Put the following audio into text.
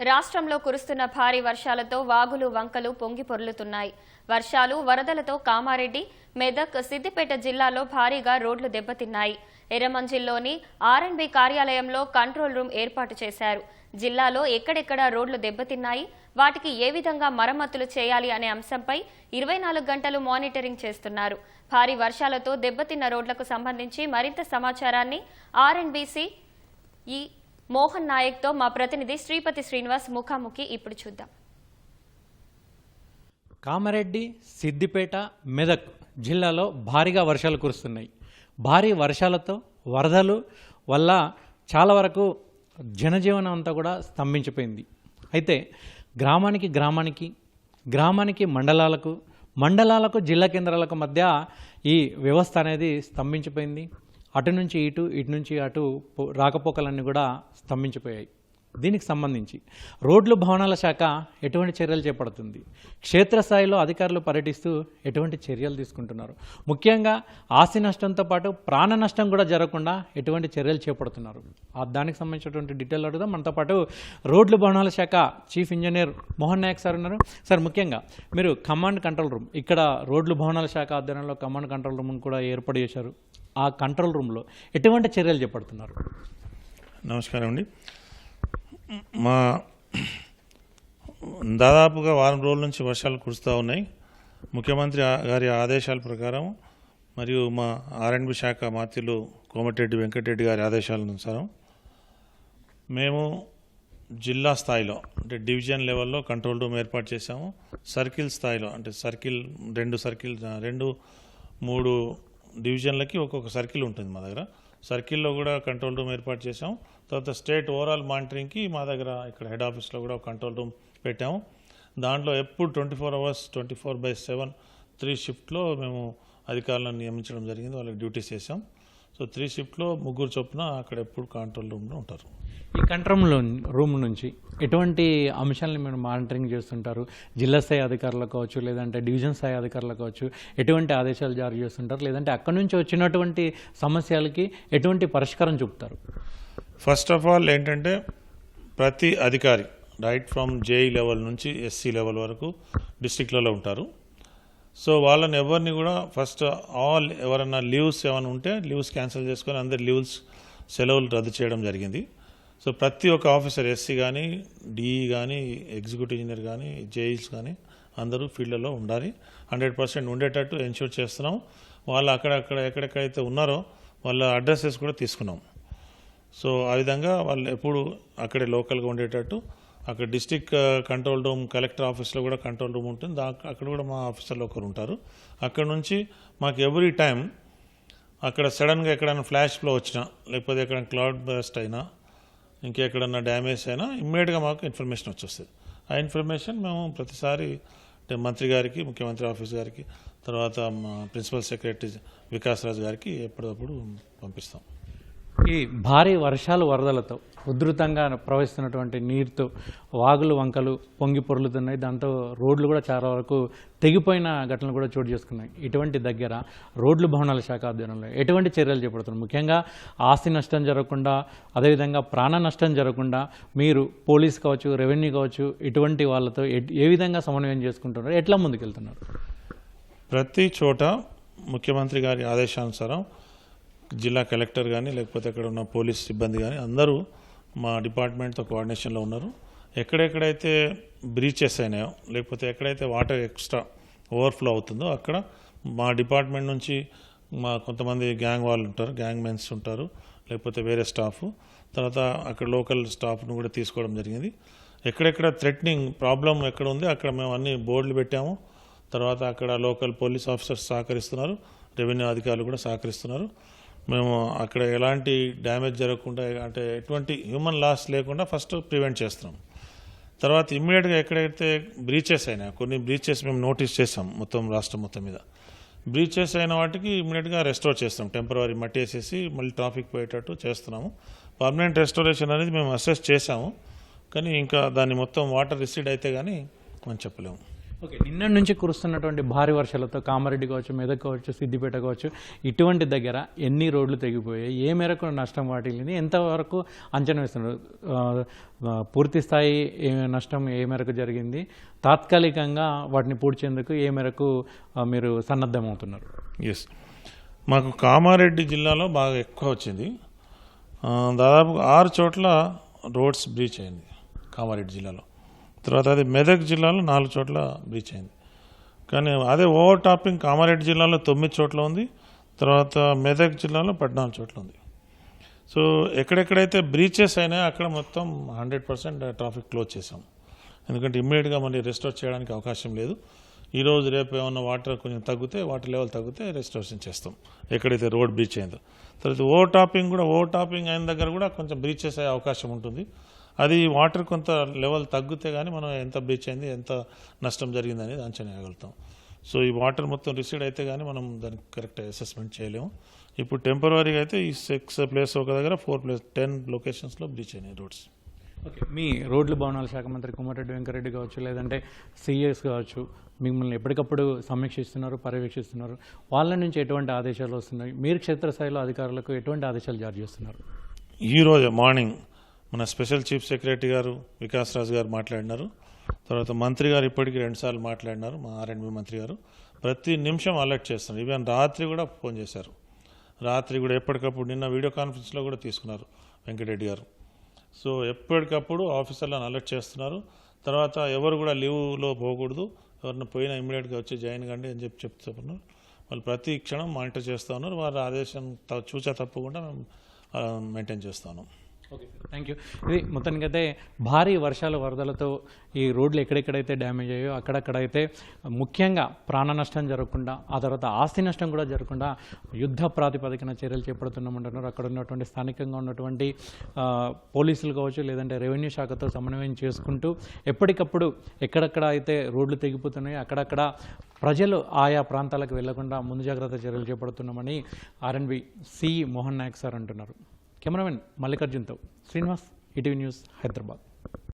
రాష్ట్రంలో కురుస్తున్న భారీ వర్షాలతో వాగులు వంకలు పొంగి పొర్లుతున్నాయి. వర్షాలు వరదలతో కామారెడ్డి మెదక్ సిద్దిపేట జిల్లాలో భారీగా రోడ్లు దెబ్బతిన్నాయి. ఎర్రమంజిల్లోని ఆర్ఎన్బి కార్యాలయంలో కంట్రోల్ రూమ్ ఏర్పాటు చేశారు. జిల్లాలో ఎక్కడెక్కడ రోడ్లు దెబ్బతిన్నాయి వాటికి ఏ విధంగా మరమ్మతులు చేయాలి అనే అంశంపై ఇరవై నాలుగు గంటలు మానిటరింగ్ చేస్తున్నారు. భారీ వర్షాలతో దెబ్బతిన్న రోడ్లకు సంబంధించి మరింత సమాచారాన్ని ఆర్ఎన్బీసీ ఈ మోహన్ నాయక్తో మా ప్రతినిధి శ్రీపతి శ్రీనివాస్ ముఖాముఖి ఇప్పుడు చూద్దాం. కామారెడ్డి సిద్దిపేట మెదక్ జిల్లాలో భారీగా వర్షాలు కురుస్తున్నాయి. భారీ వర్షాలతో వరదలు వల్ల చాలా వరకు జనజీవనం అంతా కూడా స్తంభించిపోయింది. అయితే గ్రామానికి గ్రామానికి గ్రామానికి మండలాలకు మండలాలకు జిల్లా కేంద్రాలకు మధ్య ఈ వ్యవస్థ అనేది స్తంభించిపోయింది. అటు నుంచి ఇటు ఇటు నుంచి అటు పో- రాకపోకలన్నీ కూడా స్తంభించిపోయాయి. దీనికి సంబంధించి రోడ్లు భవనాల శాఖ ఎటువంటి చర్యలు చేపడుతుంది? క్షేత్రస్థాయిలో అధికారులు పర్యటిస్తూ ఎటువంటి చర్యలు తీసుకుంటున్నారు? ముఖ్యంగా ఆస్తి నష్టంతో పాటు ప్రాణ నష్టం కూడా జరగకుండా ఎటువంటి చర్యలు చేపడుతున్నారు? దానికి సంబంధించినటువంటి డీటెయిల్ అడుగుదాం. మనతో పాటు రోడ్లు భవనాల శాఖ chief engineer Mohan Naik sir ఉన్నారు. సార్ ముఖ్యంగా మీరు కమాండ్ కంట్రోల్ రూమ్ ఇక్కడ రోడ్లు భవనాల శాఖ ఆధ్వర్యంలో కమాండ్ కంట్రోల్ రూమ్ కూడా ఏర్పాటు చేశారు. ఆ కంట్రోల్ రూమ్లో ఎటువంటి చర్యలు చేపడుతున్నారు? నమస్కారం అండి మా దాదాపుగా వారం రోజుల నుంచి వర్షాలు కురుస్తూ ఉన్నాయి. ముఖ్యమంత్రి గారి ఆదేశాల ప్రకారం మరియు మా ఆర్ఎండ్బి శాఖ మాత్రులు కోమటిరెడ్డి వెంకటరెడ్డి గారి ఆదేశాల అనుసారం మేము జిల్లా స్థాయిలో అంటే డివిజన్ లెవెల్లో కంట్రోల్ రూమ్ ఏర్పాటు చేశాము. సర్కిల్ స్థాయిలో అంటే సర్కిల్ రెండు సర్కిల్ రెండు మూడు డివిజన్లకి ఒక్కొక్క సర్కిల్ ఉంటుంది మా దగ్గర. సర్కిల్లో కూడా కంట్రోల్ రూమ్ ఏర్పాటు చేసాం తర్వాత స్టేట్ ఓవరాల్ మానిటరింగ్కి మా దగ్గర ఇక్కడ హెడ్ ఆఫీస్లో కూడా కంట్రోల్ రూమ్ పెట్టాము. దాంట్లో ఎప్పుడు twenty four hours twenty four by seven three షిఫ్ట్లో మేము అధికారులను నియమించడం జరిగింది. వాళ్ళకి డ్యూటీస్ చేసాం సో త్రీ షిఫ్ట్లో ముగ్గురు చొప్పున అక్కడ ఎప్పుడు కంట్రోల్ రూమ్లో ఉంటారు. ఈ కంట్రోల్లో రూమ్ నుంచి ఎటువంటి అంశాలను మీరు మానిటరింగ్ చేస్తుంటారు? జిల్లా స్థాయి అధికారులు కావచ్చు లేదంటే డివిజన్ స్థాయి అధికారులు కావచ్చు ఎటువంటి ఆదేశాలు జారీ చేస్తుంటారు? లేదంటే అక్కడి నుంచి వచ్చినటువంటి సమస్యలకి ఎటువంటి పరిష్కారం చూపుతారు? ఫస్ట్ ఆఫ్ ఆల్ ఏంటంటే ప్రతి అధికారి రైట్ ఫ్రమ్ జేఈ లెవెల్ నుంచి ఎస్సీ లెవెల్ వరకు డిస్టిక్లలో ఉంటారు. సో వాళ్ళని ఎవరిని కూడా ఫస్ట్ ఆల్ ఎవరన్నా లీవ్స్ ఏమైనా ఉంటే లీవ్స్ క్యాన్సిల్ చేసుకొని అందరి లీవ్స్ సెలవులు రద్దు చేయడం జరిగింది. సో ప్రతి ఒక్క ఆఫీసర్ ఎస్సీ కానీ డిఈ కానీ ఎగ్జిక్యూటివ్ ఇంజనీర్ కానీ జేఈస్ కానీ అందరూ ఫీల్డ్లో ఉండాలి. హండ్రెడ్ పర్సెంట్ ఉండేటట్టు ఎన్ష్యూర్ చేస్తున్నాం. వాళ్ళు అక్కడక్కడ ఎక్కడెక్కడైతే ఉన్నారో వాళ్ళ అడ్రసెస్ కూడా తీసుకున్నాం. సో ఆ విధంగా వాళ్ళు ఎప్పుడు అక్కడే లోకల్గా ఉండేటట్టు అక్కడ డిస్టిక్ కంట్రోల్ రూమ్ కలెక్టర్ ఆఫీస్లో కూడా కంట్రోల్ రూమ్ ఉంటుంది. అక్కడ కూడా మా ఆఫీసర్లు ఒకరు ఉంటారు. అక్కడ నుంచి మాకు ఎవ్రీ టైం అక్కడ సడన్గా ఎక్కడైనా ఫ్లాష్ ఫ్లో వచ్చినా లేకపోతే ఎక్కడైనా క్లౌడ్ బస్ట్ అయినా ఇంకెక్కడన్నా డ్యామేజ్ అయినా ఇమ్మీడియట్గా మాకు ఇన్ఫర్మేషన్ వచ్చేస్తుంది. ఆ ఇన్ఫర్మేషన్ మేము ప్రతిసారి అంటే మంత్రి గారికి ముఖ్యమంత్రి ఆఫీస్ గారికి తర్వాత మా ప్రిన్సిపల్ సెక్రటరీ వికాస్ రాజు గారికి ఎప్పటికప్పుడు పంపిస్తాం. ఈ భారీ వర్షాలు వరదలతో ఉధృతంగా ప్రవహిస్తున్నటువంటి నీరుతో వాగులు వంకలు పొంగి పొర్లుతున్నాయి. దాంతో రోడ్లు కూడా చాలా వరకు తెగిపోయిన ఘటనలు కూడా చోటు చేసుకున్నాయి. ఇటువంటి దగ్గర రోడ్లు భవనాల శాఖ ఆధ్వర్యంలో ఎటువంటి చర్యలు చేపడుతున్నారు? ముఖ్యంగా ఆస్తి నష్టం జరగకుండా అదేవిధంగా ప్రాణ నష్టం జరగకుండా మీరు పోలీస్ కావచ్చు రెవెన్యూ కావచ్చు ఇటువంటి వాళ్ళతో ఏ విధంగా సమన్వయం చేసుకుంటున్నారు? ఎట్లా ముందుకెళ్తున్నారు? ప్రతి చోట ముఖ్యమంత్రి గారి ఆదేశానుసారం జిల్లా కలెక్టర్ కానీ లేకపోతే అక్కడ ఉన్న పోలీస్ సిబ్బంది కానీ అందరూ మా డిపార్ట్మెంట్తో కోఆర్డినేషన్లో ఉన్నారు. ఎక్కడెక్కడైతే బ్రీచెస్ అయినాయో లేకపోతే ఎక్కడైతే వాటర్ ఎక్స్ట్రా ఓవర్ఫ్లో అవుతుందో అక్కడ మా డిపార్ట్మెంట్ నుంచి మా కొంతమంది గ్యాంగ్ వాళ్ళు ఉంటారు గ్యాంగ్ మెన్స్ ఉంటారు లేకపోతే వేరే స్టాఫ్. తర్వాత అక్కడ లోకల్ స్టాఫ్ను కూడా తీసుకోవడం జరిగింది. ఎక్కడెక్కడ థ్రెట్నింగ్ ప్రాబ్లం ఎక్కడ ఉంది అక్కడ మేము అన్ని బోర్డులు పెట్టాము. తర్వాత అక్కడ లోకల్ పోలీస్ ఆఫీసర్స్ సహకరిస్తున్నారు రెవెన్యూ అధికారులు కూడా సహకరిస్తున్నారు. మేము అక్కడ ఎలాంటి డ్యామేజ్ జరగకుండా అంటే ఎటువంటి హ్యూమన్ లాస్ లేకుండా ఫస్ట్ ప్రివెంట్ చేస్తున్నాం. తర్వాత ఇమ్మీడియట్గా ఎక్కడైతే బ్రీచెస్ అయినా కొన్ని బ్రీచెస్ మేము నోటీస్ చేసాం మొత్తం రాష్ట్రం మొత్తం మీద. బ్రీచెస్ అయిన వాటికి ఇమ్మీడియట్గా రెస్టోర్ చేస్తాం టెంపరీ మట్టి వేసేసి మళ్ళీ ట్రాఫిక్ పోయేటట్టు చేస్తున్నాము. పర్మనెంట్ రెస్టోరేషన్ అనేది మేము అసెస్ చేసాము కానీ ఇంకా దాన్ని మొత్తం వాటర్ రిసీడ్ అయితే కానీ మనం చెప్పలేము. ఓకే నిన్న నుంచి కురుస్తున్నటువంటి భారీ వర్షాలతో కామారెడ్డి కావచ్చు మెదక్ కావచ్చు సిద్దిపేట కావచ్చు ఇటువంటి దగ్గర ఎన్ని రోడ్లు తెగిపోయాయి? ఏ మేరకు నష్టం వాటిల్లింది? ఎంతవరకు అంచనా వేస్తున్నారు? పూర్తి స్థాయి ఏ నష్టం ఏ మేరకు జరిగింది? తాత్కాలికంగా వాటిని పూడ్చేందుకు ఏ మేరకు మీరు సన్నద్ధమవుతున్నారు? ఎస్ మాకు కామారెడ్డి జిల్లాలో బాగా ఎక్కువ వచ్చింది. దాదాపు ఆరు చోట్ల రోడ్స్ బ్రీచ్ అయింది కామారెడ్డి జిల్లాలో. తర్వాత అది మెదక్ జిల్లాలో నాలుగు చోట్ల బ్రీచ్ అయింది. కానీ అదే ఓవర్ టాపింగ్ కామారెడ్డి జిల్లాలో తొమ్మిది చోట్ల ఉంది. తర్వాత మెదక్ జిల్లాలో పద్నాలుగు చోట్ల ఉంది. సో ఎక్కడెక్కడైతే బ్రీచెస్ అయినాయో అక్కడ మొత్తం హండ్రెడ్ పర్సెంట్ ట్రాఫిక్ క్లోజ్ చేసాం ఎందుకంటే ఇమ్మీడియట్గా మళ్ళీ రెస్టోర్ చేయడానికి అవకాశం లేదు. ఈరోజు రేపు ఏమన్నా వాటర్ కొంచెం తగ్గితే వాటర్ లెవెల్ తగ్గితే రెస్టోరేషన్ చేస్తాం. ఎక్కడైతే రోడ్ బ్రీచ్ అయిందో. తర్వాత ఓవర్ టాపింగ్ కూడా ఓవర్ టాపింగ్ అయిన దగ్గర కూడా కొంచెం బ్రీచెస్ అయ్యే అవకాశం ఉంటుంది. అది వాటర్ కొంత లెవెల్ తగ్గితే కానీ మనం ఎంత బ్రీచ్ అయింది ఎంత నష్టం జరిగింది అనేది అంచనా వేయగలుగుతాం. సో ఈ వాటర్ మొత్తం రిసీడ్ అయితే కానీ మనం దానికి కరెక్ట్ అసెస్మెంట్ చేయలేము. ఇప్పుడు టెంపరీగా అయితే ఈ సిక్స్ ప్లేస్ ఒక దగ్గర ఫోర్ ప్లేస్ టెన్ లొకేషన్స్లో బ్రీచ్ అయినాయి రోడ్స్. ఓకే మీ రోడ్లు భవనాల శాఖ మంత్రి కుమారెడ్డి వెంకరెడ్డి కావచ్చు లేదంటే సిఎస్ కావచ్చు మిమ్మల్ని ఎప్పటికప్పుడు సమీక్షిస్తున్నారు పర్యవేక్షిస్తున్నారు వాళ్ళ నుంచి ఎటువంటి ఆదేశాలు వస్తున్నాయి? మీరు క్షేత్రస్థాయిలో అధికారులకు ఎటువంటి ఆదేశాలు జారీ చేస్తున్నారు? ఈ రోజు మార్నింగ్ మన స్పెషల్ చీఫ్ సెక్రటరీ గారు వికాస్ రాజు గారు మాట్లాడినారు. తర్వాత మంత్రి గారు ఇప్పటికీ రెండుసార్లు మాట్లాడినారు మా ఆర్ఎండ్బి మంత్రి గారు. ప్రతి నిమిషం అలర్ట్ చేస్తున్నారు. ఈవెన్ రాత్రి కూడా ఫోన్ చేశారు. రాత్రి కూడా ఎప్పటికప్పుడు నిన్న వీడియో కాన్ఫరెన్స్లో కూడా తీసుకున్నారు వెంకటరెడ్డి గారు. సో ఎప్పటికప్పుడు ఆఫీసర్లను అలర్ట్ చేస్తున్నారు. తర్వాత ఎవరు కూడా లీవ్లో పోకూడదు. ఎవరిని పోయినా ఇమ్మీడియట్గా వచ్చి జాయిన్ కండి అని చెప్పి చెప్తున్నారు వాళ్ళు ప్రతి క్షణం మానిటర్ చేస్తూ ఉన్నారు. వారి ఆదేశం చూచా తప్పకుండా మేము మెయింటైన్ చేస్తాను ఓకే సార్ థ్యాంక్ యూ ఇది మొత్తానికైతే భారీ వర్షాలు వరదలతో ఈ రోడ్లు ఎక్కడెక్కడైతే డ్యామేజ్ అయ్యాయో అక్కడక్కడైతే ముఖ్యంగా ప్రాణ నష్టం జరగకుండా ఆ తర్వాత ఆస్తి నష్టం కూడా జరగకుండా యుద్ధ ప్రాతిపదికన చర్యలు చేపడుతున్నామంటున్నారు. అక్కడ ఉన్నటువంటి స్థానికంగా ఉన్నటువంటి పోలీసులు కావచ్చు లేదంటే రెవెన్యూ శాఖతో సమన్వయం చేసుకుంటూ ఎప్పటికప్పుడు ఎక్కడెక్కడ అయితే రోడ్లు తెగిపోతున్నాయో అక్కడక్కడ ప్రజలు ఆయా ప్రాంతాలకు వెళ్ళకుండా ముందు జాగ్రత్త చర్యలు చేపడుతున్నామని R N B C Mohan Naik sir అంటున్నారు. Cameraman మల్లికార్జున్తో. Srinivas ETV news Hyderabad.